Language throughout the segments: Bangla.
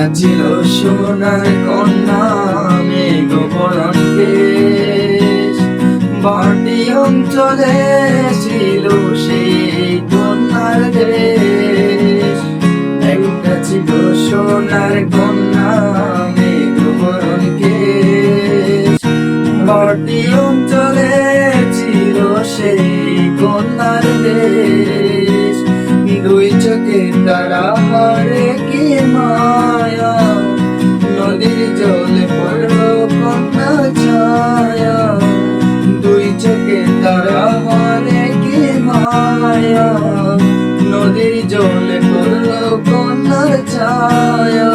একটা ছিল সোনার কন্যা, মেঘ বরণ বাটি অঞ্চলে ছিল সেই কন্যার দেশ। একটা ছিল সোনার কন্যা নদীর জলে পড়ল কন্যা ছায়া।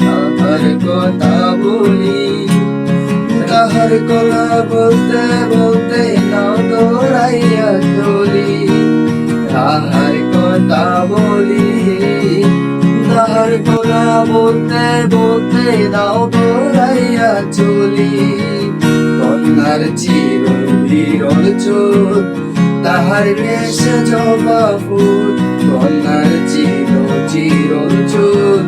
তাহার কথা বলি, তাহার কলা বলতে বলতে নাও দৌড়াইয়া চলি। তাহার কথা বলি, তাহার কলা বলতে বলতে নাও দৌড়াইয়া চলি। কন্যার চির বিরল চোখ তাহার বেশ জবা ফুল কন্যার চোখ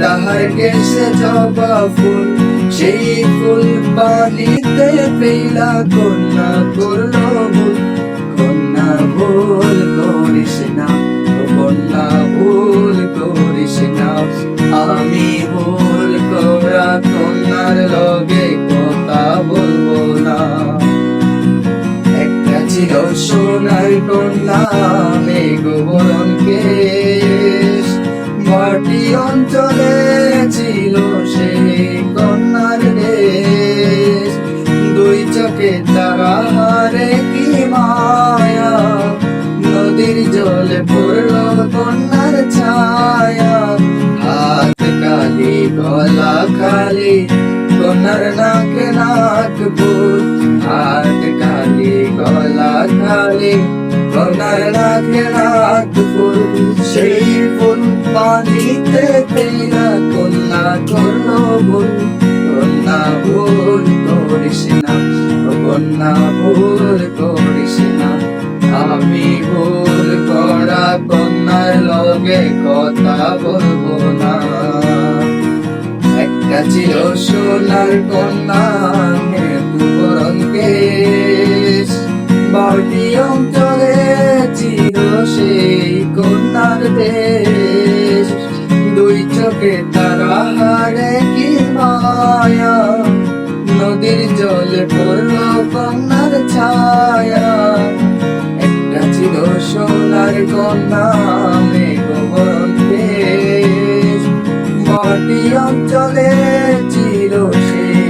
তাহার কেশে জবা ফুল সেই ফুল পানিতে পেলা কন্যা করল ভুল আমি ভুল করা কন্যার লগে কথা বলব সোনার কন্যা মেঘ বরণ কেশ মাটি অঞ্চলে ছিল সেই কন্যার দেশ। দুই চোখে তারা হারে কি মায়া, নদীর জলে পড়ল কন্যার ছায়া। হাত কালি, গলা খালি, কন্যার নাক নাক ফুল হাত কালি। গলা খালি কন্যার নাক নাক ফুল। সেই ফুল পানিতে পেলা কন্যা করল ভুল কন্যা ভুল করিস না, কন্যা ভুল করিস না। আমি ভুল করা কন্যার লগে কথা বলব না। একটা ছিল সোনার কন্যা মৃত্যু ছায়া একটা ছিল সোনার কন্যা মেঘ বরণ দেশ মাটি অঞ্চলে ছিল সেই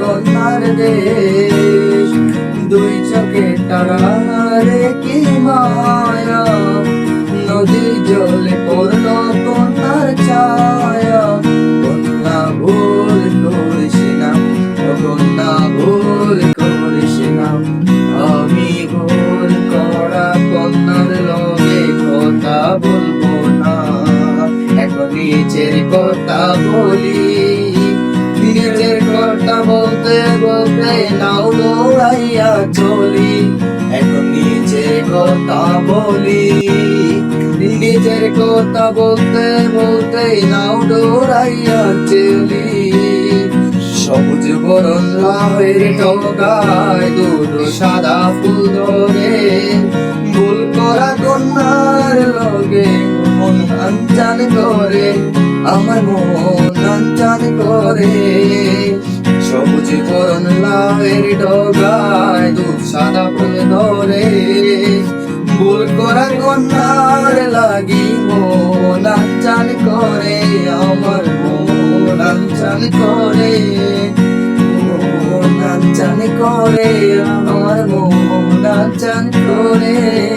কন্যার দেশ। দুই চোখে তারা রে কি মায়া, নদীর জলে নিজের কথা বলি। নিজের কথা বলতে বলতে নাও দৌড়াইয়া চলি। এখন নিজের কথা বলি। নিজের কথা বলতে বলতে নাও দৌড়াইয়া চলি। সবুজ বরণ লাভের টগায় দুটো সাদা ফুল ধরে করে, আমার মন নাঞ্চান করে। সবুজ করণ লাভের ডগায় দুধ সাদা ফুল ধরে। ভুল করার কন্যার লাগি মন আঞ্চান করে, আমার মন আঞ্চান করে। মন আঞ্চান করে, আমার মন আঞ্চান করে।